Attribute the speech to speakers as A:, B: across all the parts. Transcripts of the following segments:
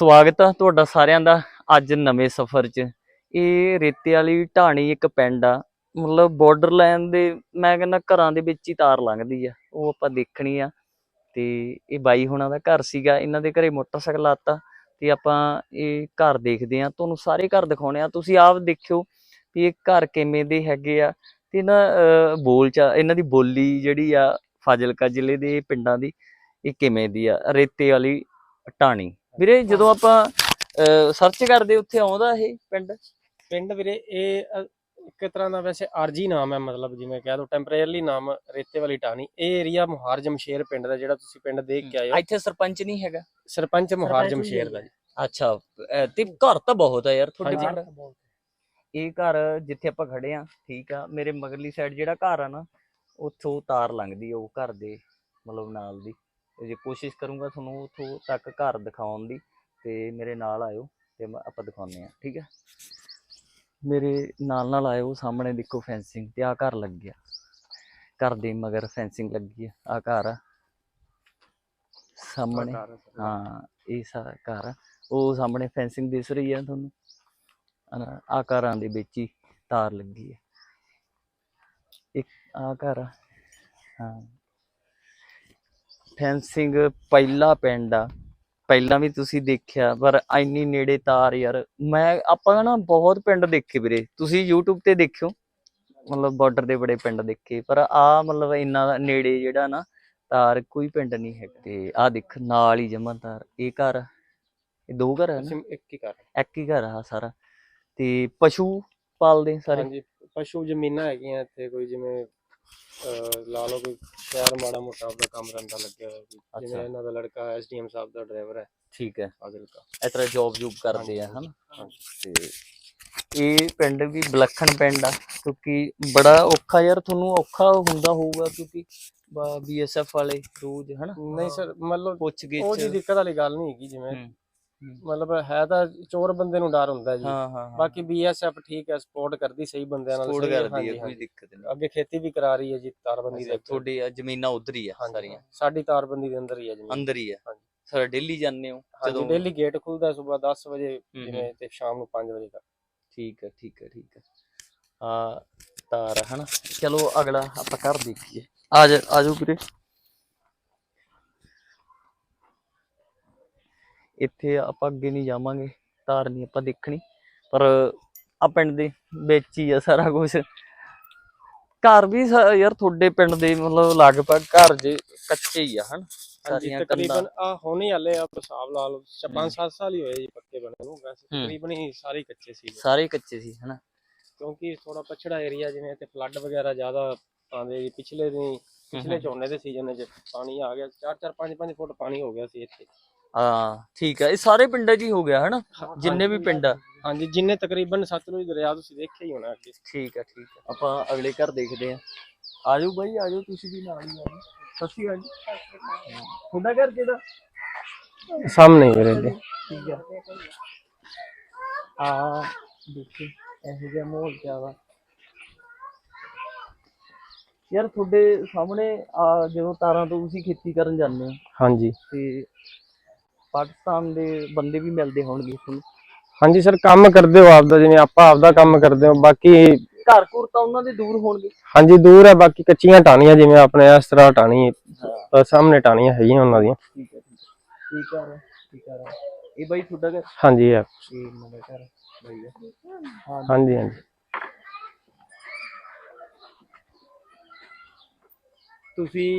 A: ਸਵਾਗਤ ਆ ਤੁਹਾਡਾ ਸਾਰਿਆਂ ਦਾ ਅੱਜ ਨਵੇਂ ਸਫ਼ਰ 'ਚ। ਇਹ ਰੇਤੇ ਵਾਲੀ ਢਾਣੀ ਇੱਕ ਪਿੰਡ ਆ। ਮਤਲਬ ਬਾਰਡਰ ਲਾਈਨ ਦੇ ਮੈਂ ਕਹਿੰਦਾ ਘਰਾਂ ਦੇ ਵਿੱਚ ਹੀ ਤਾਰ ਲੰਘਦੀ ਆ। ਉਹ ਆਪਾਂ ਦੇਖਣੀ ਆ। ਤੇ ਇਹ ਬਾਈ ਹੁਣਾਂ ਦਾ ਘਰ ਸੀਗਾ। ਇਹਨਾਂ ਦੇ ਘਰੇ ਮੋਟਰਸਾਈਕਲ ਆਤਾ ਤੇ ਆਪਾਂ ਇਹ ਘਰ ਦੇਖਦੇ ਆ। ਤੁਹਾਨੂੰ ਸਾਰੇ ਘਰ ਦਿਖਾਉਣੇ ਆ। ਤੁਸੀਂ ਆਪ ਦੇਖਿਓ ਵੀ ਇਹ ਘਰ ਕਿਵੇਂ ਦੇ ਹੈਗੇ ਆ। ਤੇ ਨਾ ਬੋਲ ਚ ਇਹਨਾਂ ਦੀ ਬੋਲੀ ਜਿਹੜੀ ਆ ਫਾਜ਼ਿਲਕਾ ਜ਼ਿਲ੍ਹੇ ਦੇ ਪਿੰਡਾਂ ਦੀ, ਇਹ ਕਿਵੇਂ ਦੀ ਆ? ਰੇਤੇ ਵਾਲੀ ਢਾਣੀ। ਵੀਰੇ ਜਦੋਂ ਆਪਾਂ ਸਰਚ ਕਰਦੇ ਉੱਥੇ ਆਉਂਦਾ ਇਹ ਪਿੰਡ?
B: ਪਿੰਡ ਵੀਰੇ ਇਹ ਇੱਕ ਤਰ੍ਹਾਂ ਦਾ ਵੈਸੇ ਆਰਜੀ ਨਾਮ ਹੈ ਮਤਲਬ ਜਿਵੇਂ ਕਹਿ ਦੋ ਟੈਂਪਰੇਰੀਲੀ ਨਾਮ ਰੇਤੇ ਵਾਲੀ ਟਾਣੀ ਇਹ ਏਰੀਆ ਮੁਹਾਰ ਜਮਸ਼ੇਰ ਪਿੰਡ ਦਾ ਜਿਹੜਾ ਤੁਸੀਂ ਪਿੰਡ ਦੇਖ ਕੇ ਆਏ ਹੋ।
A: ਇੱਥੇ ਸਰਪੰਚ ਨਹੀਂ ਹੈਗਾ?
B: ਸਰਪੰਚ ਮੁਹਾਰ ਜਮਸ਼ੇਰ ਦਾ ਜੀ।
A: ਅੱਛਾ ਤੇ ਘਰ ਤਾਂ ਬਹੁਤ ਆ ਯਾਰ ਤੁਹਾਡੇ। ਪਿੰਡ? ਇਹ ਘਰ ਜਿੱਥੇ ਆਪਾਂ ਖੜੇ ਆ ਠੀਕ ਆ ਮੇਰੇ ਮਗਰਲੀ ਸਾਈਡ ਜਿਹੜਾ ਘਰ ਆ ਨਾ ਉੱਥੋਂ ਤਾਰ ਲੰਘਦੀ ਉਹ ਘਰ ਦੇ ਮਤਲਬ ਨਾਲ ਦੀ। ਜੇ ਕੋਸ਼ਿਸ਼ ਕਰੂੰਗਾ ਤੁਹਾਨੂੰ ਉੱਥੋਂ ਤੱਕ ਘਰ ਦਿਖਾਉਣ ਦੀ ਤੇ ਮੇਰੇ ਨਾਲ ਆਇਓ ਤੇ ਮੈਂ- ਆਪਾਂ ਦਿਖਾਉਂਦੇ ਆ ਠੀਕ ਆ ਮੇਰੇ ਨਾਲ ਨਾਲ ਆਇਓ ਸਾਹਮਣੇ ਦੇਖੋ ਫੈਂਸਿੰਗ ਤੇ ਆ ਘਰ ਲੱਗਿਆ ਘਰ ਦੇ ਮਗਰ ਫੈਂਸਿੰਗ ਲੱਗੀ ਆ। ਆ ਘਰ ਆ ਸਾਹਮਣੇ ਹਾਂ ਇਹ ਸਾਰਾ ਘਰ ਆ। ਉਹ ਸਾਹਮਣੇ ਫੈਂਸਿੰਗ ਦਿਸ ਰਹੀ ਆ ਤੁਹਾਨੂੰ। ਹਨਾ, ਆਹ ਘਰਾਂ ਦੇ ਵਿੱਚ ਹੀ ਤਾਰ ਲੱਗੀ ਹੈ। ਇੱਕ ਆ ਘਰ ਆ। ਹਾਂ। ਫੈਂਸਿੰਗ ਪਹਿਲਾ ਪਿੰਡ ਆ। ਪਹਿਲਾਂ ਵੀ ਤੁਸੀਂ ਦੇਖਿਆ ਪਰ ਇੰਨੀ ਨੇੜੇ ਤਾਰ ਯਾਰ। ਮੈਂ ਆਪਾਂ ਨਾ ਬਹੁਤ ਪਿੰਡ ਦੇਖੇ ਵੀਰੇ। ਤੁਸੀਂ YouTube ਤੇ ਦੇਖਿਓ। ਮਤਲਬ ਬਾਰਡਰ ਦੇ ਬੜੇ ਪਿੰਡ ਦੇਖੇ। ਪਰ ਆ ਮਤਲਬ ਇੰਨਾ ਨੇੜੇ ਜਿਹੜਾ ਨਾ ਤਾਰ ਕੋਈ ਪਿੰਡ ਨਹੀਂ ਹੈ ਤੇ ਆ ਦੇਖ ਨਾਲ ਹੀ ਜਮਾ ਤਾਰ। ਇਹ ਘਰ ਇਹ ਦੋ ਘਰ ਨਾ?
B: ਅਸੀਂ ਇੱਕ ਹੀ ਕਰ
A: ਇੱਕ ਹੀ ਘਰ ਆ ਸਾਰਾ। ਤੇ ਪਸ਼ੂ ਪਾਲਦੇ ਸਾਰੇ?
B: ਹਾਂਜੀ ਪਸ਼ੂ ਜ਼ਮੀਨਾਂ ਹੈਗੀਆਂ ਇੱਥੇ ਕੋਈ ਜਿਵੇਂ ਲਾ ਲਓ ਕੋਈ ਸ਼ਹਿਰ ਮਾੜਾ ਮੋਟਾ ਆਪਦਾ ਕੰਮ ਰੰਦਾ ਲੱਗਿਆ ਹੋਇਆ।
A: ਅੱਛਾ।
B: ਜਿਵੇਂ ਇਹਨਾਂ ਦਾ ਲੜਕਾ ਐਸਡੀਐਮ ਸਾਹਿਬ ਦਾ ਡਰਾਈਵਰ ਹੈ
A: ਠੀਕ ਹੈ
B: ਫਾਜ਼ਿਲਕਾ
A: ਇਸ ਤਰ੍ਹਾਂ ਜੌਬ ਜੂਬ ਕਰਦੇ ਆ ਹਨਾ
B: ਹਾਂਜੀ।
A: ਤੇ ਇਹ ਪਿੰਡ ਵੀ ਵਿਲੱਖਣ ਪਿੰਡ ਆ ਕਿਉਂਕਿ ਬੜਾ ਔਖਾ ਯਾਰ ਤੁਹਾਨੂੰ ਔਖਾ ਹੁੰਦਾ ਹੋਊਗਾ ਕਿਉਂਕਿ ਬੀਐਸਐਫ ਵਾਲੇ ਰੋਜ਼ ਹਨਾ
B: ਨਹੀਂ ਸਰ ਮਤਲਬ
A: ਪੁੱਛ ਗਏ
B: ਉਹ ਜੀ ਦਿੱਕਤ ਵਾਲੀ ਗੱਲ ਨਹੀਂ ਹੈਗੀ ਜਿਵੇਂ
A: ਹੂੰ।
B: ਮਤਲਬ ਹੈ ਤਾਂ ਚੋਰ ਬੰਦੇ ਨੂੰ ਡਰ ਹੁੰਦਾ ਜੀ।
A: ਹਾਂ ਹਾਂ ਹਾਂ।
B: ਬਾਕੀ ਬੀਐਸਐਫ ਠੀਕ ਹੈ ਸਪੋਰਟ ਕਰਦੀ ਸਹੀ ਬੰਦਿਆਂ ਨਾਲ
A: ਸਪੋਰਟ
B: ਹੈ,
A: ਕਰਦੀ ਹੈ ਕੋਈ। ਦਿੱਕਤ ਨਹੀਂ।
B: ਅੱਗੇ ਖੇਤੀ ਵੀ ਕਰਾ ਰਹੀ ਹੈ ਜੀ ਤਾਰਬੰਦੀ ਦੇ।
A: ਤੁਹਾਡੀ ਜ਼ਮੀਨਾਂ ਉਧਰ ਹੀ ਆ
B: ਹਾਂਜੀ,
A: ਸਾਰੀਆਂ?
B: ਸਾਡੀ ਤਾਰਬੰਦੀ ਦੇ ਅੰਦਰ ਹੀ ਹੈ ਜ਼ਮੀਨ।
A: ਅੰਦਰ ਹੀ ਆ
B: ਹਾਂਜੀ।
A: ਸਰ ਡੇਲੀ ਜਾਂਦੇ ਹੋ?
B: ਹਾਂਜੀ ਡੇਲੀ ਗੇਟ ਖੁੱਲਦਾ ਸਵੇਰ 10 ਵਜੇ
A: ਹੂੰ, ਹੂੰ।
B: ਜਿਵੇਂ ਤੇ ਸ਼ਾਮ ਨੂੰ 5 ਵਜੇ ਤੱਕ।
A: ਠੀਕ ਹੈ ਠੀਕ ਹੈ ਠੀਕ ਹੈ। ਆ ਤਾਰ ਹਨਾ ਚਲੋ ਅਗਲਾ ਆਪਾਂ ਘਰ ਦੇਖੀਏ। ਆ ਜਾ ਆ ਜਾਓ ਵੀਰੇ। ਇੱਥੇ ਆਪਾਂ ਅੱਗੇ ਨਹੀਂ ਜਾਵਾਂਗੇ ਤਾਰ ਨਹੀਂ ਆਪਾਂ ਦੇਖਣੀ। ਪਰ ਆ ਪਿੰਡ ਦੇ ਵਿੱਚ ਹੀ ਆ ਸਾਰਾ ਕੁਝ ਘਰ ਵੀ ਸਾ- ਯਾਰ ਤੁਹਾਡੇ ਪਿੰਡ ਦੇ ਮਤਲਬ ਲਗਭਗ ਘਰ ਜੇ ਕੱਚੇ ਹੀ ਆ ਹਨ?
B: ਹਾਂਜੀ
A: ਸਾਰੀਆਂ
B: ਤਕਰੀਬਨ
A: ਕੰਧਾਂ।
B: ਆ ਹੁਣੇ ਹਾਲੇ ਆ ਹਿਸਾਬ ਲਾ ਲਓ
A: ਹੂੰ।
B: 5-7 ਸਾਲ ਹੀ ਹੋਏ ਜੀ ਪੱਕੇ ਬਣੇ ਨੂੰ। ਵੈਸੇ
A: ਹੂੰ।
B: ਤਕਰੀਬਨ ਹੀ ਸਾਰੇ ਕੱਚੇ ਸੀ।
A: ਸਾਰੇ ਕੱਚੇ ਸੀ ਹਨਾ?
B: ਕਿਉਂਕਿ ਥੋੜਾ ਪਛੜਾ ਏਰੀਆ ਜਿਵੇਂ ਤੇ ਫਲੱਡ ਵਗੈਰਾ ਜ਼ਿਆਦਾ ਆਉਂਦੇ ਜੀ ਪਿਛਲੇ ਦਿਨ ਪਿਛਲੇ। ਝੋਨੇ ਦੇ ਸੀਜ਼ਨ ਵਿੱਚ ਪਾਣੀ ਆ ਗਿਆ। 4-4 5-5 ਫੁੱਟ ਪਾਣੀ ਹੋ ਗਿਆ ਸੀ ਇੱਥੇ।
A: ਹਾਂ ਠੀਕ ਹੈ ਇਹ ਸਾਰੇ ਪਿੰਡਾਂ 'ਚ ਹੀ ਹੋ ਗਿਆ ਹਨਾ? ਜਿੰਨੇ ਵੀ ਪਿੰਡ ਆ।
B: ਹਾਂਜੀ। ਜਿੰਨੇ ਤਕਰੀਬਨ ਸਤਲੁਜ ਦਰਿਆ ਤੁਸੀਂ ਦੇਖਿਆ ਹੀ ਹੋਣਾ ਅੱਗੇ।
A: ਠੀਕ ਹੈ ਠੀਕ ਹੈ ਆਪਾਂ ਅਗਲੇ ਘਰ ਦੇਖਦੇ ਆ। ਆਜੋ ਬਾਈ ਆਜੋ ਤੁਸੀਂ ਵੀ ਨਾਲ ਹੀ ਆਜੋ ਸਤਿ ਸ਼੍ਰੀ ਅਕਾਲ ਜੀ। ਤੁਹਾਡਾ ਘਰ ਕਿਹੜਾ?
B: ਸਾਹਮਣੇ ਹੀ ਵੀਰੇ
A: ਠੀਕ ਹੈ ਆ ਦੇਖੋ ਇਹੋ ਜਿਹਾ ਮਾਹੌਲ ਕਿਆ ਵਾ। ਯਾਰ ਤੁਹਾਡੇ ਸਾਹਮਣੇ ਆ ਜਦੋਂ ਤਾਰਾਂ ਤੋਂ ਤੁਸੀਂ ਖੇਤੀ ਕਰਨ ਜਾਂਦੇ ਹੋ
B: ਹਾਂਜੀ।
A: ਤੇ ਪਾਕਿਸਤਾਨ ਦੇ ਬੰਦੇ ਵੀ ਮਿਲਦੇ ਹੋਣਗੇ ਤੁਹਾਨੂੰ
B: ਹਾਂਜੀ ਸਰ ਕੰਮ ਕਰਦੇ ਹੋ ਆਪਦਾ ਜਿਵੇਂ ਆਪਾਂ ਆਪਦਾ ਕੰਮ ਕਰਦੇ ਹਾਂ ਬਾਕੀ
A: ਘਰ ਘੁਰ ਤਾਂ ਉਹਨਾਂ ਦੇ ਦੂਰ ਹੋਣਗੇ।
B: ਹਾਂਜੀ ਦੂਰ ਹੈ ਬਾਕੀ ਕੱਚੀਆਂ ਟਾਣੀਆਂ ਜਿਵੇਂ ਆਪਣੇ ਇਸ ਤਰ੍ਹਾਂ ਟਾਣੀ ਅ, ਸਾਹਮਣੇ ਟਾਣੀਆਂ ਹੈਗੀਆਂ ਉਹਨਾਂ ਦੀਆਂ।
A: ਠੀਕ ਹੈ ਠੀਕ ਹੈ ਠੀਕ ਹੈ ਠੀਕ ਹੈ। ਇਹ ਬਾਈ ਤੁਹਾਡਾ ਘਰ?
B: ਹਾਂਜੀ ਇਹ
A: ਇਹ ਮੇਰਾ ਘਰ ਬਾਈ ਦਾ ਹਾਂ।
B: ਹਾਂਜੀ ਹਾਂਜੀ।
A: ਤੁਸੀਂ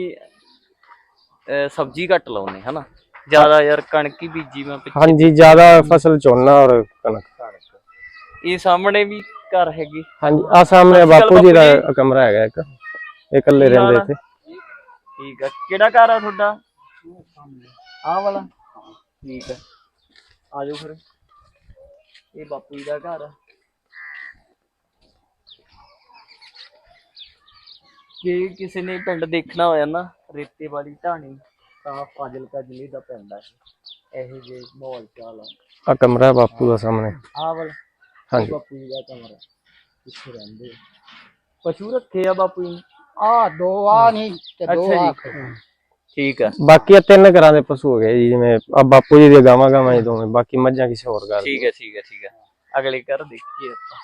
A: ਅਹ, ਸਬਜ਼ੀ ਘੱਟ ਲਾਉਨੇ ਹਨਾ ਜ਼ਿਆਦਾ ਯਾਰ ਕਣਕ ਹੀ ਬੀਜੀ ਮੈਂ ਪਿੱਛੇ।
B: ਹਾਂਜੀ ਜ਼ਿਆਦਾ ਫਸਲ ਝੋਨਾ ਔਰ ਕਣਕ।
A: ਇਹ ਸਾਹਮਣੇ ਵੀ ਘਰ ਹੈਗੀ।
B: ਹਾਂਜੀ ਆ ਸਾਹਮਣੇ ਬਾਪੂ ਜੀ ਦਾ ਕਮਰਾ ਹੈਗਾ ਇੱਕ। ਇਹ ਇਕੱਲੇ ਰਹਿੰਦੇ? ਇੱਥੇ।
A: ਠੀਕ ਆ। ਕਿਹੜਾ ਘਰ ਆ ਤੁਹਾਡਾ? ਆਹ ਵਾਲਾ। ਠੀਕ ਆ। ਆ ਜਾਓ ਫਿਰ। ਇਹ ਬਾਪੂ ਜੀ ਦਾ ਘਰ ਆ। ਜੇ ਕਿਸੇ ਨੇ ਪਿੰਡ ਦੇਖਣਾ ਹੋਇਆ ਨਾ ਰੇਤੇ ਵਾਲੀ ਢਾਣੀ। ਤਾਂ ਫਾਜ਼ਿਲਕਾ ਜ਼ਿਲ੍ਹੇ ਦਾ ਪਿੰਡ ਆ ਇਹ ਜਿਹੇ ਮਾਹੌਲ ਚਾਲ ਆ।
B: ਆ ਕਮਰਾ ਹੈ ਬਾਪੂ ਦਾ ਸਾਹਮਣੇ।
A: ਆਹ ਵਾਲਾ?
B: ਹਾਂਜੀ।
A: ਬਾਪੂ ਜੀ ਦਾ ਕਮਰਾ। ਇੱਥੇ ਰਹਿੰਦੇ ਆ। ਪਸ਼ੂ ਰੱਖੇ ਆ ਬਾਪੂ ਜੀ। ਨੇ?
C: ਆ ਦੋ ਆ ਨਹੀਂ ਤੇ ਦੋ ਆ।
A: ਠੀਕ ਆ।
B: ਬਾਕੀ ਇਹ ਤਿੰਨ ਘਰਾਂ ਦੇ ਪਸ਼ੂ ਹੋ ਗਏ ਜੀ ਜਿਵੇਂ ਆ ਬਾਪੂ ਜੀ ਦੀਆਂ ਗਾਵਾਂ ਗਾਵਾਂ ਜੀ ਦੋਵੇਂ। ਬਾਕੀ ਮੱਝਾਂ ਕਿਸੇ ਹੋਰ ਘਰ
A: ਠੀਕ ਹੈ ਠੀਕ ਹੈ ਠੀਕ ਹੈ ਅਗਲੇ ਘਰ ਦੇਖੀਏ ਆਪਾਂ।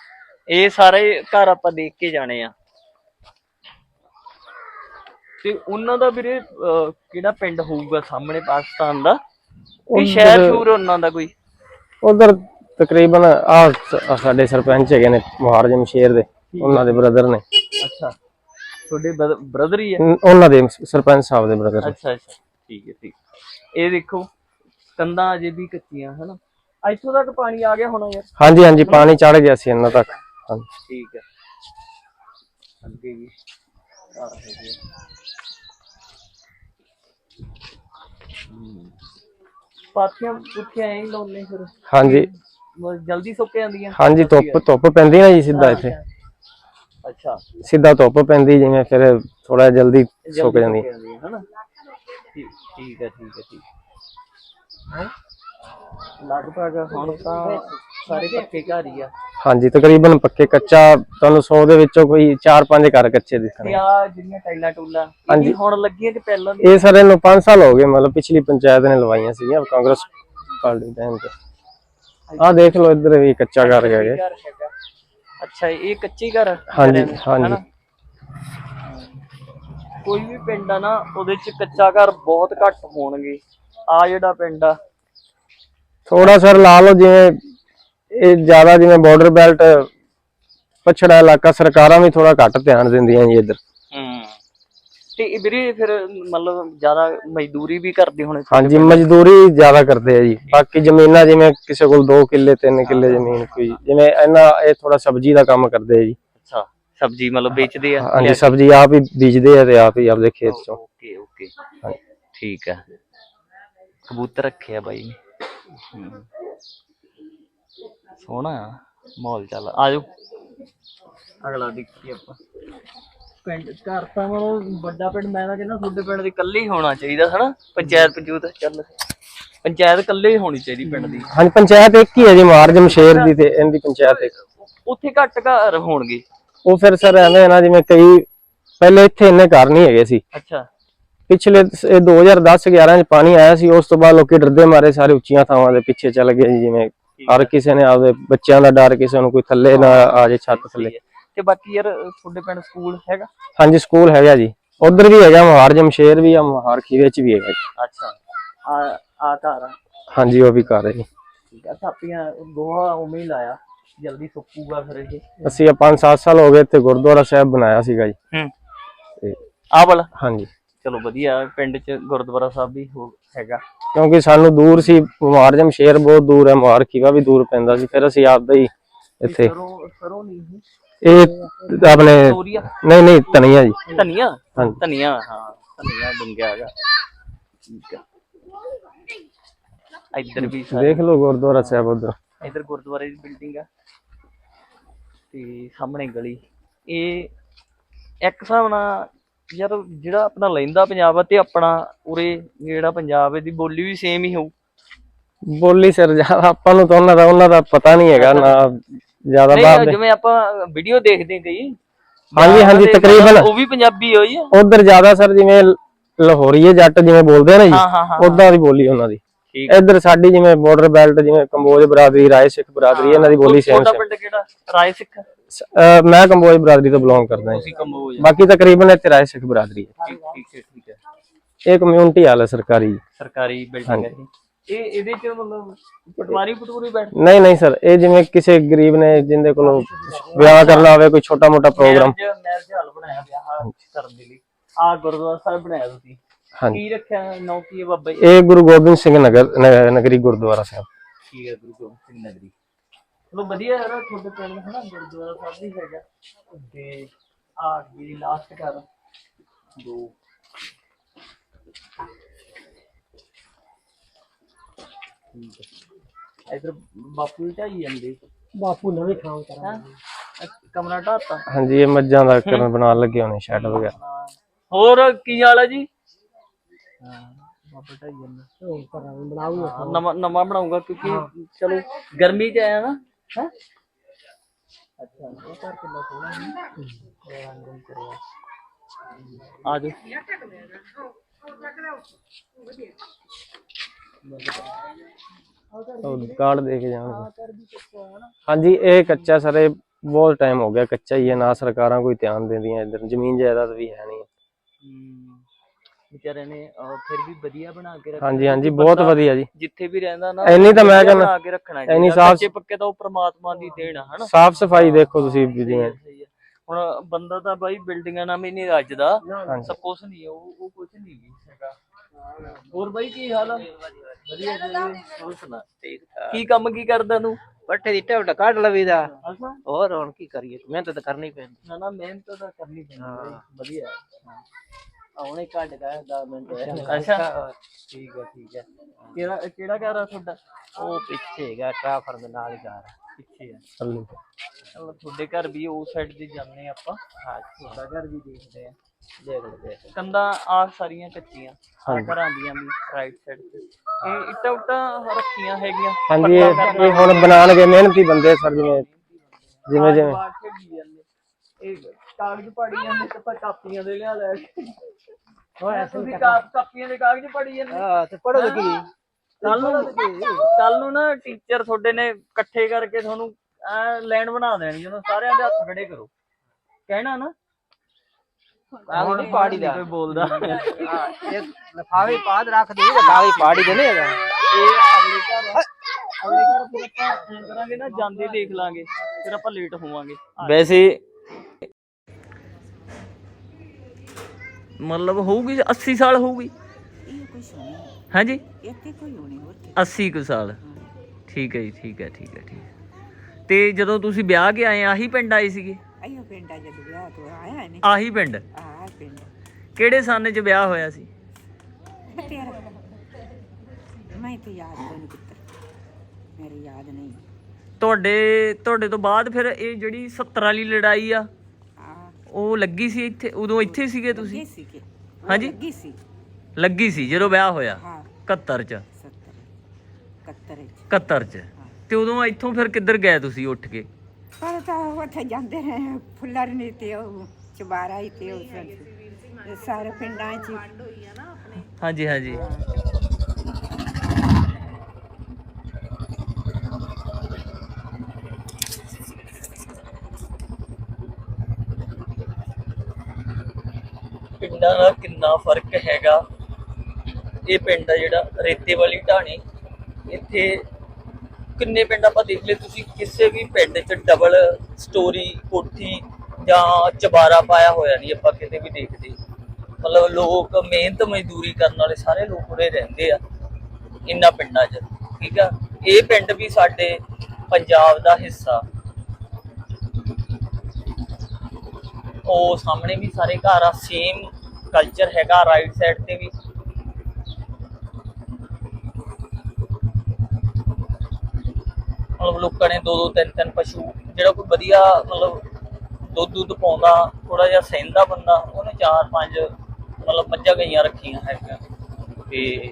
A: ਇਹ ਸਾਰੇ ਘਰ ਆਪਾਂ ਦੇਖ ਕੇ ਜਾਣੇ ਆ। ਤੇ ਉਹਨਾਂ ਦਾ ਵੀਰੇ ਅਹ, ਕਿਹੜਾ ਪਿੰਡ ਹੋਊਗਾ ਸਾਹਮਣੇ ਪਾਕਿਸਤਾਨ ਦਾ? ਕੋਈ ਸ਼ਹਿਰ ਸ਼ੂਰ ਉਹਨਾਂ ਦਾ ਕੋਈ?
B: ਉਧਰ ਤਕਰੀਬਨ ਆ ਸਾਡੇ ਸਰਪੰਚ ਹੈਗੇ ਨੇ ਮੁਹਾਰ ਜਮਸ਼ੇਰ ਦੇ ਉਹਨਾਂ ਦੇ ਬ੍ਰਦਰ ਨੇ।
A: ਅੱਛਾ। ਤੁਹਾਡੇ ਬ੍ਰਦਰ ਹੀ ਹੈ?
B: ਉਹਨਾਂ ਦੇ ਸਰਪੰਚ ਸਾਹਿਬ ਦੇ ਬ੍ਰਦਰ
A: ਅੱਛਾ ਅੱਛਾ। ਠੀਕ ਹੈ ਠੀਕ ਇਹ ਦੇਖੋ ਕੰਧਾਂ ਅਜੇ ਵੀ ਕੱਚੀਆਂ ਹਨਾ? ਇੱਥੋਂ ਤੱਕ ਪਾਣੀ ਆ ਗਿਆ ਹੋਣਾ ਯਾਰ।
B: ਹਾਂਜੀ ਹਾਂਜੀ ਪਾਣੀ ਚੜ ਗਿਆ ਸੀ ਇਹਨਾਂ ਤੱਕ। ਹਾਂਜੀ।
A: ਠੀਕ ਹੈ। ਅੱਗੇ ਵੀ। ਆ ਹੈਗੇ ਆ। ਹਮ। ਪਾਥੀਆਂ ਪੁੱਠੀਆਂ ਐਂ ਲਾਉਨੇ ਫਿਰ।
B: ਹਾਂਜੀ।
A: ਮਤਲਬ ਜਲਦੀ ਸੁੱਕ ਜਾਂਦੀਆਂ।
B: ਹਾਂਜੀ ਧੁੱਪ ਧੁੱਪ ਪੈਂਦੀ ਨਾ ਜੀ ਸਿੱਧਾ ਇੱਥੇ।
A: ਅੱਛਾ।
B: ਸਿੱਧਾ ਧੁੱਪ ਪੈਂਦੀ ਜਿਵੇਂ ਫਿਰ ਥੋੜਾ ਜਲਦੀ
A: ਜਲਦੀ
B: ਸੁੱਕ ਜਾਂਦੀ।
A: ਜਾਂਦੀਆਂ ਹਨਾ? ਠੀਕ ਠੀਕ ਹੈ ਠੀਕ ਹੈ ਠੀਕ ਹੈ? ਲਗਭਗ ਹੁਣ ਤਾਂ ਸਾਰੇ ਪੱਕੇ ਘਰ ਹੀ ਆ।
B: ਹਾਂਜੀ ਤਕਰੀਬਨ ਪੱਕੇ ਕੱਚਾ ਤੁਹਾਨੂੰ 100 ਦੇ ਵਿੱਚੋਂ ਕੋਈ 4-5 ਘਰ ਕੱਚੇ
A: ਤੇ
B: ਦਿਖਣੇ
A: ਆ ਜਿਹੜੀਆਂ ਟਾਈਲਾਂ ਟੂਲਾਂ ਇਹ ਹੁਣ ਲੱਗੀਆਂ ਕਿ ਪਹਿਲਾਂ ਦੀ?
B: ਇਹ ਸਾਰੇ ਨੂੰ 5 ਸਾਲ ਹੋ ਗਏ ਮਤਲਬ ਪਿਛਲੀ ਪੰਚਾਇਤ ਨੇ ਲਵਾਈਆਂ ਸੀਗੀਆਂ ਕਾਂਗਰਸ ਪਾਰਟੀ ਟਾਈਮ ਤੇ ਆਹ ਦੇਖ ਲਓ ਇੱਧਰ ਵੀ ਕੱਚਾ ਘਰ ਹੈਗਾ।
A: ਅੱਛਾ ਇਹ ਕੱਚੀ ਘਰ ਆ
B: ਹਾਂਜੀ,
A: ਦੇ,
B: ਹਾਂਜੀ।
A: ਕੋਈ ਵੀ ਪਿੰਡ ਆ ਨਾ ਉਹਦੇ ਚ ਕੱਚਾ ਘਰ ਬਹੁਤ ਘੱਟ ਹੋਣਗੇ। ਆ ਜਿਹੜਾ ਪਿੰਡ ਆ
B: ਥੋੜਾ ਸਰ ਲਾ ਲਓ ਜਿਵੇਂ ਇਹ ਜ਼ਿਆਦਾ ਜਿਵੇਂ ਬਾਰਡਰ ਬੈਲਟ ਪਛੜਾ ਇਲਾਕਾ ਸਰਕਾਰਾਂ ਵੀ ਥੋੜਾ ਘੱਟ ਧਿਆਨ ਦਿੰਦੀਆਂ ਜੀ ਇੱਧਰ।
A: ਹੂੰ। ਤੇ ਇਹ ਵੀਰੇ ਫਿਰ ਮਤਲਬ ਜ਼ਿਆਦਾ ਮਜ਼ਦੂਰੀ ਵੀ ਕਰਦੇ ਹੋਣੇ
B: ਹਾਂਜੀ ਮਜ਼ਦੂਰੀ ਜ਼ਿਆਦਾ ਕਰਦੇ ਆ ਜੀ। ਬਾਕੀ ਜ਼ਮੀਨਾਂ ਜਿਵੇਂ ਕਿਸੇ ਕੋਲ 2 ਕਿੱਲੇ 3 ਕਿੱਲੇ ਜ਼ਮੀਨ ਕੋਈ ਜਿਵੇਂ ਇਹਨਾਂ ਇਹ ਥੋੜਾ ਸਬਜ਼ੀ ਦਾ ਕੰਮ ਕਰਦੇ ਆ ਜੀ।
A: ਅੱਛਾ ਸਬਜ਼ੀ ਮਤਲਬ ਵੇਚਦੇ ਆ?
B: ਹਾਂਜੀ ਸਬਜ਼ੀ ਆਪ ਹੀ ਬੀਜਦੇ ਆ ਤੇ ਆਪ ਹੀ ਆਪਦੇ ਖੇਤ ਚੋਂ।
A: Okay okay. ਠੀਕ ਆ। ਕਬੂਤਰ ਰੱਖਿਆ ਬਾਈ ਨੇ। ਹੂੰ। ਸੋਹਣਾ ਆ ਮਾਹੌਲ ਚੱਲ ਆਜੋ। ਅਗਲਾ ਦੇਖੀਏ ਆਪਾਂ। ਪਿੰਡ ਘਰ ਤਾਂ ਮਤਲਬ ਵੱਡਾ ਪਿੰਡ ਮੈਂ ਤਾਂ ਕਹਿੰਦਾ ਤੁਹਾਡੇ ਪਿੰਡ ਦੇ ਇਕੱਲੇ ਹੀ ਹੋਣਾ ਚਾਹੀਦਾ ਹਨਾ? ਪੰਚਾਇਤ ਪੰਚੂਤ ਚੱਲ। ਪੰਚਾਇਤ ਇਕੱਲੇ ਹੀ ਹੋਣੀ ਚਾਹੀਦੀ ਪਿੰਡ ਦੀ।
B: ਹਾਂਜੀ ਪੰਚਾਇਤ ਇੱਕ ਹੀ ਹੈ ਜੀ ਮਾਰ ਜਮਸ਼ੇਰ ਦੀ ਤੇ ਇਹਦੀ ਪੰਚਾਇਤ ਇੱਕ।
A: ਉੱਥੇ ਘੱਟ ਘਰ ਹੋਣਗੇ।
B: ਉਹ ਫਿਰ ਸਰ ਐਵੇਂ ਹੈ ਨਾ ਜਿਵੇਂ ਕਈ ਪਹਿਲੇ ਇੱਥੇ ਇੰਨੇ ਘਰ ਨਹੀਂ ਹੈਗੇ ਸੀ।
A: ਅੱਛਾ।
B: ਪਿਛਲੇ ਇਹ 2010 11 ਚ ਪਾਣੀ ਆਇਆ ਸੀ ਉਸ ਤੋਂ ਬਾਅਦ ਲੋਕੀ ਡਰਦੇ ਮਾਰੇ ਸਾਰੇ ਉੱਚੀਆਂ ਥਾਵਾਂ ਦੇ ਪਿੱਛੇ ਚੱਲ ਗਏ ਜਿਵੇਂ ਹਰ ਕਿਸੇ ਨੇ ਆਪਦੇ ਬੱਚਿਆਂ ਦਾ ਡਰ ਕਿਸੇ ਨੂੰ ਕੋਈ ਥੱਲੇ ਨਾ ਆ ਜੇ ਛੱਤ ਥੱਲੇ।
A: ਤੇ ਬਾਕੀ ਯਾਰ ਤੁਹਾਡੇ ਪਿੰਡ ਸਕੂਲ ਹੈਗਾ?
B: ਹਾਂਜੀ ਸਕੂਲ ਹੈਗਾ ਜੀ। ਉਧਰ ਵੀ ਹੈਗਾ ਮਹਾਰ ਜਮਸ਼ੇਰ ਵੀ ਆ ਮਹਾਰ ਖੀਵੇ ਚ ਵੀ ਹੈਗਾ ਜੀ।
A: ਅੱਛਾ। ਆ ਆ ਘਰ
B: ਹਾਂਜੀ ਉਹ ਵੀ ਘਰ ਹੈ ਜੀ।
A: ਠੀਕ ਆ ਥਾਪੀਆਂ ਗੋਹਾ ਉਵੇਂ ਹੀ ਲਾਇਆ। ਜਲਦੀ ਸੁੱਕੂਗਾ ਫਿਰ ਇਹ।
B: ਅਸੀਂ 5-7 ਸਾਲ ਹੋ ਗਏ ਇੱਥੇ ਗੁਰਦੁਆਰਾ ਸਾਹਿਬ ਬਣਾਇਆ ਸੀਗਾ ਜੀ।
A: ਹੂੰ।
B: ਤੇ
A: ਆ ਵਾਲਾ?
B: ਹਾਂਜੀ।
A: ਚਲੋ ਵਧੀਆ ਪਿੰਡ ਚ ਗੁਰਦੁਆਰਾ ਸਾਹਿਬ ਵੀ ਹੋ- ਹੈਗਾ।
B: ਕਿਉਂਕਿ ਸਾਨੂੰ ਦੂਰ ਸੀ ਮਹਾਰ ਜਮਸ਼ੇਰ ਬਹੁਤ ਦੂਰ ਹੈ ਮਹਾਰ ਖੀਵਾ ਵੀ ਦੂਰ ਪੈਂਦਾ ਸੀ ਫਿਰ ਅਸੀਂ ਆਪਦਾ ਹੀ ਇੱਥੇ।
A: ਸਰੋਂ ਸਰੋਂ ਨਹੀਂ
B: ਇਹ ਆਪਣੇ
A: ਤੋਰੀਆ?
B: ਨਹੀਂ ਨਹੀਂ ਧਨੀਆ ਜੀ।
A: ਧਨੀਆ?
B: ਹਾਂਜੀ।
A: ਧਨੀਆ ਹਾਂ ਧਨੀਆ ਡੁੰਗਿਆ ਹੈਗਾ। ਠੀਕ ਆ ਇੱਧਰ ਵੀ ਸਾਰੇ-
B: ਦੇਖ ਲਓ ਗੁਰਦੁਆਰਾ ਸਾਹਿਬ ਉਧਰ।
A: ਇੱਧਰ ਗੁਰਦੁਆਰੇ ਦੀ ਬਿਲਡਿੰਗ ਆ। ਤੇ ਸਾਹਮਣੇ ਗਲੀ। ਇਹ ਇੱਕ ਹਿਸਾਬ ਨਾਲ ਯਾਰ ਜਿਹੜਾ ਆਪਣਾ ਲੈਂਦਾ ਪੰਜਾਬ ਆ ਤੇ ਆਪਣਾ ਉਰੇ ਜਿਹੜਾ ਪੰਜਾਬ ਇਹਦੀ ਬੋਲੀ ਵੀ ਸੇਮ ਹੀ ਹੋਊ।
B: ਬੋਲੀ ਸਰ ਜ਼ਿਆਦਾ ਆਪਾਂ ਨੂੰ ਤਾਂ ਉਹਨਾਂ ਦਾ ਉਹਨਾਂ ਦਾ ਪਤਾ ਨਹੀਂ ਹੈਗਾ ਨਾ ਜ਼ਿਆਦਾ ਬਾਹਰ
A: ਨਹੀਂ ਜਿਵੇਂ ਆਪਾਂ ਵੀਡੀਓ ਦੇਖਦੇ ਕਈ।
B: ਹਾਂਜੀ, ਹਾਂਜੀ, ਤਕਰੀਬਨ।
A: ਉਹ ਵੀ ਪੰਜਾਬੀ ਹੋਈ
B: ਉਧਰ ਜ਼ਿਆਦਾ ਸਰ ਜਿਵੇਂ ਲਾਹੌਰੀਏ ਜੱਟ ਜਿਵੇਂ ਬੋਲਦੇ ਆ ਨਾ ਜੀ
A: ਹਾਂ ਹਾਂ ਹਾਂ
B: ਉਦਾਂ ਦੀ ਬੋਲੀ ਉਹਨਾਂ ਦੀ। ਇੱਧਰ ਸਾਡੀ ਜਿਵੇਂ ਬਾਰਡਰ ਬੈਲਟ ਜਿਵੇਂ ਕੰਬੋਜ ਬਰਾਦਰੀ ਰਾਏ ਸਿੱਖ ਬਰਾਦਰੀ ਇਹਨਾਂ ਦੀ ਬੋਲੀ ਸੇਮ
A: ਤੁਹਾਡਾ ਪਿੰਡ ਕਿਹੜਾ? ਰਾਏ ਸਿੱਖ।
B: ਮੈਂ ਕੰਬੋਜ ਬਰਾਦਰੀ ਤੋਂ ਬਿਲੋਂਗ ਕਰਦਾ ਹਾਂ
A: ਤੁਸੀਂ
B: ਬਾਕੀ ਤਕਰੀਬਨ ਇੱਥੇ ਰਾਏ ਸਿੱਖ ਬਰਾਦਰੀ ਹੈ।
A: ਠੀਕ ਠੀਕ ਹੈ ਠੀਕ ਹੈ।
B: ਇਹ ਕਮਿਊਨਿਟੀ ਹਾਲ ਹੈ ਸਰਕਾਰੀ।
A: ਸਰਕਾਰੀ ਬਿਲਡਿੰਗ ਹੈ ਇਹ ਇਹ ਇਹਦੇ ਚ ਮਤਲਬ ਪਟਵਾਰੀ ਪਟਵਾਰੀ ਬੈਠ
B: ਨਹੀਂ ਨਹੀਂ ਸਰ ਇਹ ਜਿਵੇਂ ਕਿਸੇ ਗਰੀਬ ਨੇ ਜਿੰਦੇ ਕੋਲੋਂ ਵਿਆਹ ਕਰਨਾ ਹੋਵੇ ਕੋਈ ਛੋਟਾ ਮੋਟਾ ਪ੍ਰੋਗਰਾਮ
A: ਮੈਰਿਜ ਮੈਰਿਜ ਹਾਲ ਬਣਾਇਆ ਵਿਆਹ ਕਰਨ ਦੇ ਲਈ। ਆ ਗੁਰਦੁਆਰਾ ਸਾਹਿਬ ਬਣਾਇਆ ਤੁਸੀਂ।
B: ਹਾਂਜੀ।
A: ਕੀ ਰੱਖਿਆ ਨੌ ਕੀ ਹੈ ਬਾਬਾ ਜੀ?
B: ਇਹ ਗੁਰੂ ਗੋਬਿੰਦ ਸਿੰਘ ਨਗਰ ਨ- ਨਗਰੀ ਗੁਰਦੁਆਰਾ ਸਾਹਿਬ।
A: ਠੀਕ ਹੈ ਗੁਰੂ ਗੋਬਿੰਦ ਸਿੰਘ ਨਗਰੀ। ਚਲੋ ਵਧੀਆ ਹੈ ਨਾ ਤੁਹਾਡੇ ਪਿੰਡ ਹਨਾ ਗੁਰਦੁਆਰਾ ਸਾਹਿਬ ਵੀ ਹੈਗਾ। ਤੇ ਆ ਜਿਹੜੀ ਲਾਸਟ ਘਰ। ਦੋ। ਹੈ। ਇਧਰ ਬਾਪੂ ਢਾਈ ਜਾਂਦੇ।
B: ਬਾਪੂ ਨਵੇਂ ਥਾਂ
A: ਹਾਂ? ਕਮਰਾ ਢਾਤਾ?
B: ਹਾਂਜੀ ਇਹ ਮੱਝਾਂ ਦਾ ਕਰਨ ਬਣਾਉਣ ਲੱਗੇ ਹੋਣੇ ਸ਼ੈਡ ਵਗੈਰਾ।
A: ਹੋਰ ਕੀ ਹਾਲ ਹੈ ਜੀ? ਹਾਂ ਬਾਬਾ ਢਾਈ ਜਾਂਦਾ। ਹਾਂ, ਨਵਾਂ ਨਵਾਂ ਬਣਾਉਂਗਾ ਕਿਉਂਕਿ ਚਲੋ ਗਰਮੀ ਚ ਆਇਆ ਨਾ। ਹੈ ਅੱਛਾ ਉਹ ਕਰ ਕਿੰਨਾ ਸੋਹਣਾ ਹੈ ਆ ਜਾ
B: ਉਹ ਕਾਰਡ ਦੇ ਕੇ ਜਾਣਗੇ ਹਾਂਜੀ ਇਹ ਕੱਚਾ ਸਰ ਇਹ ਬਹੁਤ ਟਾਈਮ ਹੋ ਗਿਆ ਕੱਚਾ ਹੀ ਹੈ ਨਾ ਸਰਕਾਰਾਂ ਕੋਈ ਧਿਆਨ ਦਿੰਦੀਆਂ ਇੱਧਰ ਜ਼ਮੀਨ ਜਾਇਦਾਦ ਵੀ ਹੈ ਨਹੀਂ
A: ਵਿਚਾਰੇ ਨੇ ਅਹ, ਫਿਰ ਵੀ ਵਧੀਆ ਬਣਾ ਕੇ ਰੱਖਿਆ।
B: ਹਾਂਜੀ ਹਾਂਜੀ
A: ਕਿਉਂਕਿ
B: ਬਹੁਤ
A: ਬੰਦਾ
B: ਵਧੀਆ ਜੀ।
A: ਜਿੱਥੇ ਵੀ ਰਹਿੰਦਾ ਨਾ
B: ਇੰਨੀ ਤਾਂ ਮੈਂ
A: ਵਧੀਆ
B: ਕਹਿੰਦਾ-
A: ਬਣਾ ਕੇ ਰੱਖਣਾ
B: ਇੰਨੀ
A: ਚਾਹੀਦਾ
B: ਸਾਫ਼-
A: ਕੱਚੇ ਪੱਕੇ ਤਾਂ ਉਹ ਪ੍ਰਮਾਤਮਾ ਦੀ ਦੇਣ ਆ ਹਨਾ?
B: ਸਾਫ਼ ਸਫ਼ਾਈ ਦੇਖੋ ਤੁਸੀਂ ਵੀ
A: ਸਹੀ
B: ਜਿਵੇਂ
A: ਹੈ, ਸਹੀ ਹੈ। ਹੁਣ ਬੰਦਾ ਤਾਂ ਬਾਈ ਬਿਲਡਿੰਗਾਂ ਨਾਲ ਵੀ ਨਹੀਂ ਰੱਜਦਾ।
B: ਹਾਂਜੀ।
A: ਸਭ ਕੁਛ ਨਹੀਂ ਉਹ ਉਹ ਕੁਛ ਨਹੀਂ ਵੀ ਹੈਗਾ। ਹੋਰ ਬਾਈ ਕੀ ਹਾਲ ਆ? ਵਧੀਆ ਜੀ ਹੋਰ ਸੁਣਾ
C: ਠੀਕ ਠਾਕ।
A: ਕੀ ਕੰਮ ਕੀ ਕਰਦਾ ਤੂੰ?
C: ਪੱਠੇ ਦੀ ਢਵਡਾ ਕੱਢ ਲਵੀਦਾ ਹੋਰ ਹੁਣ ਕੀ ਕਰੀਏ? ਮਿਹਨਤ ਤਾਂ ਕਰਨੀ ਪੈਂਦੀ।
A: ਨਾ ਨਾ ਮਿਹਨਤ ਤਾਂ ਕਰਨੀ ਪੈਂਦੀ ਹੈ।
C: ਹਾਂ।
A: ਵਧੀਆ। ਹੈ।
C: ਆਉਣੇ ਕੱਢ ਗਾ 10 ਮਿੰਟ।
A: ਅੱਛਾ। ਠੀਕ ਹੈ ਠੀਕ ਹੈ। ਕਿਹੜਾ ਕਿਹੜਾ ਘਰ ਆ ਤੁਹਾਡਾ?
C: ਉਹ ਪਿੱਛੇ ਹੈਗਾ ਟਰਾਫਰ ਦੇ ਨਾਲ ਹੀ ਘਰ
A: ਪਿੱਛੇ ਆ।
B: ਚੱਲੋ।
A: ਚਲੋ ਤੁਹਾਡੇ ਘਰ ਵੀ ਉਸ ਸਾਈਡ ਤੇ ਜਾਂਦੇ ਆ ਆਪਾਂ।
C: ਹਾਂ।
A: ਤੁਹਾਡਾ ਘਰ ਵੀ ਦੇਖਦੇ ਆ
C: ਦੇਖ ਲਓ ਦੇਖ ਲਓ।
A: ਕੰਧਾਂ ਆ ਸਾਰੀਆਂ ਕੱਚੀਆਂ ਆ ਘਰਾਂ ਦੀਆਂ ਵੀ ਰਾਈਟ ਸਾਈਡ ਤੇ। ਇਹ ਇੱਟਾਂ ਉੱਟਾਂ ਰੱਖੀਆਂ ਹੈਗੀਆਂ?
B: ਹਾਂਜੀ ਇਹ ਇਹ ਹੁਣ ਬਣਾਉਣਗੇ ਮਿਹਨਤੀ ਬੰਦੇ ਸਰ ਜਿਵੇਂ ਜਿਵੇਂ। ਜਿਵੇਂ
A: ਜਵਾਕ ਖੇਡੀ ਜਾਂਦੇ। ਇਹ ਕਾਗਜ਼ ਪੜੀ ਜਾਂਦੇ ਤੇ ਆਪਾਂ ਕਾਪੀਆਂ ਦੇ ਲਿਆ ਲੈ ਕੇ। ਤੁਸੀਂ ਕਾ- ਕਾਪੀਆਂ ਦੇ ਕਾਗਜ਼ ਪੜੀ ਜਾਂਦੇ।
C: ਹਾਂ ਤੇ ਪੜੋ ਤਾਂ ਕੀ
A: ਕੱਲ ਨੂੰ ਕੱਲ ਨੂੰ ਨਾ ਟੀਚਰ ਤੁਹਾਡੇ ਨੇ ਇਕੱਠੇ ਕਰਕੇ ਤੁਹਾਨੂੰ ਐ ਲਾਈਨ ਬਣਾ ਦੇਣੀ ਉਹਨੂੰ ਸਾਰਿਆਂ ਦੇ ਹੱਥ ਖੜੇ ਕਰੋ। ਕਹਿਣਾ ਨਾ।
C: ਨਹੀਂ ਪਾੜੀ ਦਾ।
A: ਕੋਈ ਬੋਲਦਾ।
C: ਹਾਂ ਇਹ ਲਫਾਵੇ ਪਾਦ ਰੱਖ ਦੇ ਕਾਗਜ਼ ਪਾੜੀ ਦੇ ਨਹੀਂ ਹੈਗਾ
A: ਇਹ ਅਗਲੇ ਘਰ ਆ। ਅਗਲੇ ਘਰ ਫਿਰ ਆਪਾਂ ਐਂ ਕਰਾਂਗੇ ਨਾ ਜਾਂਦੇ ਦੇਖ ਲਾਂਗੇ ਫਿਰ ਆਪਾਂ ਲੇਟ ਹੋਵਾਂਗੇ। ਵੈਸੇ ਮਤਲਬ ਹੋਊਗੀ 80 ਸਾਲ ਹੋਊਗੀ।
D: ਇਹ ਕੋਈ ਸੁਣੀ
A: ਹਾਂਜੀ?
D: ਇੱਥੇ ਕੋਈ ਹੋਣੀ ਹੋਰ ਕੀ
A: 80 ਕੁ ਸਾਲ। ਠੀਕ ਹੈ ਜੀ ਠੀਕ ਹੈ ਠੀਕ ਹੈ ਠੀਕ ਹੈ। ਤੇ ਜਦੋਂ ਤੁਸੀਂ ਵਿਆਹ ਕੇ ਆਏ ਆਹੀ ਪਿੰਡ ਆਏ ਸੀਗੇ?
D: ਆਇਓ ਪਿੰਡਾ ਜਦ ਵਿਆਹ ਤੋਂ ਆਇਆ ਨਹੀਂ
A: ਆਹੀ ਪਿੰਡ?
D: ਆਹ ਪਿੰਡ।
A: ਕਿਹੜੇ ਸਾਲ 'ਚ ਵਿਆਹ ਹੋਇਆ ਸੀ?
D: ਤੇਰਾ। ਮੈਂ ਤੇ ਯਾਦ ਨਹੀਂ ਕੀਤਾ। ਮੇਰੀ ਯਾਦ ਨਹੀਂ।
A: ਤੁਹਾਡੇ ਤੁਹਾਡੇ ਤੋਂ ਬਾਅਦ ਫਿਰ ਇਹ ਜਿਹੜੀ 70 ਵਾਲੀ ਲੜਾਈ ਆ
D: ਆ
A: ਉਹ ਲੱਗੀ ਸੀ ਇੱਥੇ ਉਦੋਂ ਇੱਥੇ ਸੀਗੇ ਤੁਸੀਂ?
D: ਲੱਗੀ
A: ਹਾਂਜੀ?
D: ਲੱਗੀ ਸੀ।
A: ਲੱਗੀ ਸੀ ਜਦੋਂ ਵਿਆਹ ਹੋਇਆ?
D: ਹਾਂ।
A: 71 ਚ।
D: 70 71 ਚ।
A: 71 ਚ। ਤੇ ਉਦੋਂ ਇੱਥੋਂ ਫਿਰ ਕਿੱਧਰ ਗਏ ਤੁਸੀਂ ਉੱਠ ਕੇ?
D: ਪਰ ਤਾਂ ਉੱਥੇ ਜਾਂਦੇ ਰਹੇ ਫੁੱਲਰ ਨੇ ਤੇ ਉਹ ਚਬਾਰਾ ਹੀ ਤੇ ਉਹ ਸਾਰੇ ਪਿੰਡਾਂ ਚ
A: ਹਾਂਜੀ ਹਾਂਜੀ। ਪਿੰਡਾਂ ਦਾ ਕਿੰਨਾ ਫ਼ਰਕ ਹੈਗਾ। ਇਹ ਪਿੰਡ ਆ ਜਿਹੜਾ ਰੇਤੇ ਵਾਲੀ ਢਾਣੀ। ਇੱਥੇ ਕਿੰਨੇ ਪਿੰਡ ਆਪਾਂ ਦੇਖ ਲਏ, ਤੁਸੀਂ ਕਿਸੇ ਵੀ ਪਿੰਡ 'ਚ ਡਬਲ ਸਟੋਰੀ ਕੋਠੀ ਜਾਂ ਚਬਾਰਾ ਪਾਇਆ ਹੋਇਆ ਨਹੀਂ ਆਪਾਂ ਕਿਤੇ ਵੀ ਦੇਖਦੇ। ਮਤਲਬ ਲੋਕ ਮਿਹਨਤ ਮਜ਼ਦੂਰੀ ਕਰਨ ਵਾਲੇ ਸਾਰੇ ਲੋਕ ਉਰੇ ਰਹਿੰਦੇ ਆ ਇੰਨਾ ਪਿੰਡਾਂ 'ਚ, ਠੀਕ ਆ? ਇਹ ਪਿੰਡ ਵੀ ਸਾਡੇ ਪੰਜਾਬ ਦਾ ਹਿੱਸਾ। ਉਹ ਸਾਹਮਣੇ ਵੀ ਸਾਰੇ ਘਰ ਆ ਸੇਮ ਕਲਚਰ ਹੈਗਾ ਰਾਈਟ ਸਾਈਡ ਤੇ ਵੀ। ਮਤਲਬ ਲੋਕਾਂ ਨੇ ਦੋ ਦੋ ਤਿੰਨ ਤਿੰਨ ਪਸ਼ੂ, ਜਿਹੜਾ ਕੋਈ ਵਧੀਆ ਮਤਲਬ ਦੁੱਧ ਦੁੱਧ ਪਾਉਂਦਾ ਥੋੜਾ ਜਿਹਾ ਸਹਿੰਦਾ ਬੰਦਾ, ਉਹਨੇ ਚਾਰ ਪੰਜ ਮਤਲਬ ਮੱਝਾਂ ਗਈਆਂ ਰੱਖੀਆਂ ਹੈਗੀਆਂ। ਤੇ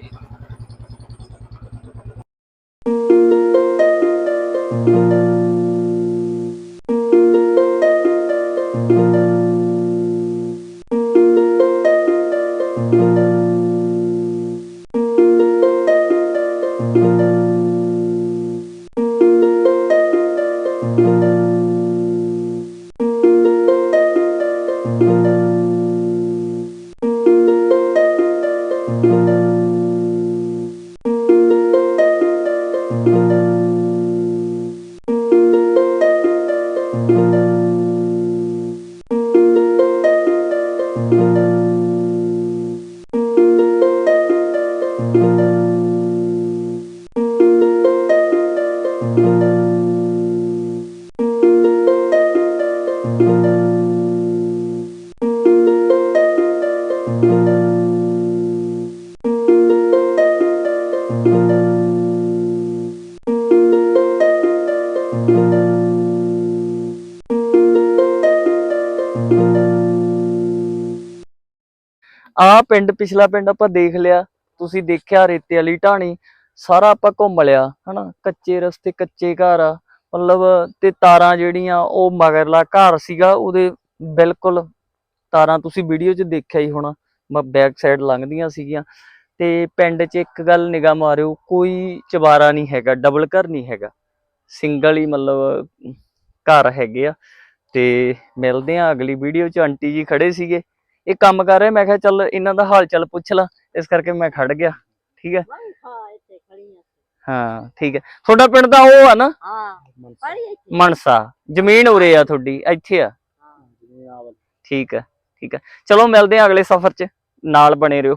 A: ਆ ਪਿੰਡ, ਪਿਛਲਾ ਪਿੰਡ ਆਪਾਂ ਦੇਖ ਲਿਆ, ਤੁਸੀਂ ਦੇਖਿਆ ਰੇਤੇ ਵਾਲੀ ਢਾਣੀ, ਸਾਰਾ ਆਪਾਂ ਘੁੰਮ ਲਿਆ, ਹਨਾ? ਕੱਚੇ ਰਸਤੇ, ਕੱਚੇ ਘਰ ਆ, ਮਤਲਬ ਤੇ ਤਾਰਾਂ ਜਿਹੜੀਆਂ, ਉਹ ਮਗਰਲਾ ਘਰ ਸੀਗਾ, ਉਹਦੇ ਬਿਲਕੁਲ ਤਾਰਾਂ ਤੁਸੀਂ ਵੀਡੀਓ 'ਚ ਦੇਖਿਆ ਹੀ ਹੋਣਾ ਬੈਕ ਸਾਈਡ ਲੰਘਦੀਆਂ ਸੀਗੀਆਂ। ਤੇ ਪਿੰਡ 'ਚ ਇੱਕ ਗੱਲ ਨਿਗਾਹ ਮਾਰਿਓ, ਕੋਈ ਚਵਾਰਾ ਨਹੀਂ ਹੈਗਾ ਡਬਲ ਘਰ ਨਹੀਂ ਹੈਗਾ ਸਿੰਗਲ ਹੀ ਮਤਲਬ ਘਰ ਹੈਗੇ ਆ। ਤੇ ਮਿਲਦੇ ਆ ਅਗਲੀ ਵੀਡੀਓ 'ਚ, ਆਂਟੀ ਜੀ ਖੜੇ ਸੀਗੇ। ਇਹ ਕੰਮ ਕਰ ਰਹੇ ਮੈਂ ਕਿਹਾ ਚੱਲ ਇਹਨਾਂ ਦਾ ਹਾਲ ਚਾਲ ਪੁੱਛ ਲਾਂ ਇਸ ਕਰਕੇ ਮੈਂ ਖੜ ਗਿਆ ਠੀਕ ਹੈ?
E: ਹਾਂ ਇੱਥੇ ਖੜੀ ਆ
A: ਹਾਂ ਠੀਕ ਹੈ। ਤੁਹਾਡਾ ਪਿੰਡ ਦਾ ਉਹ ਆ ਨਾ?
E: ਹਾਂ
A: ਮਨਸਾ। ਜ਼ਮੀਨ ਉਰੇ ਆ ਤੁਹਾਡੀ ਇੱਥੇ ਆ। ਠੀਕ ਹੈ ਠੀਕ ਹੈ। ਚਲੋ ਮਿਲਦੇ ਆ ਅਗਲੇ ਸਫ਼ਰ 'ਚ ਨਾਲ ਬਣੇ ਰਹੋ।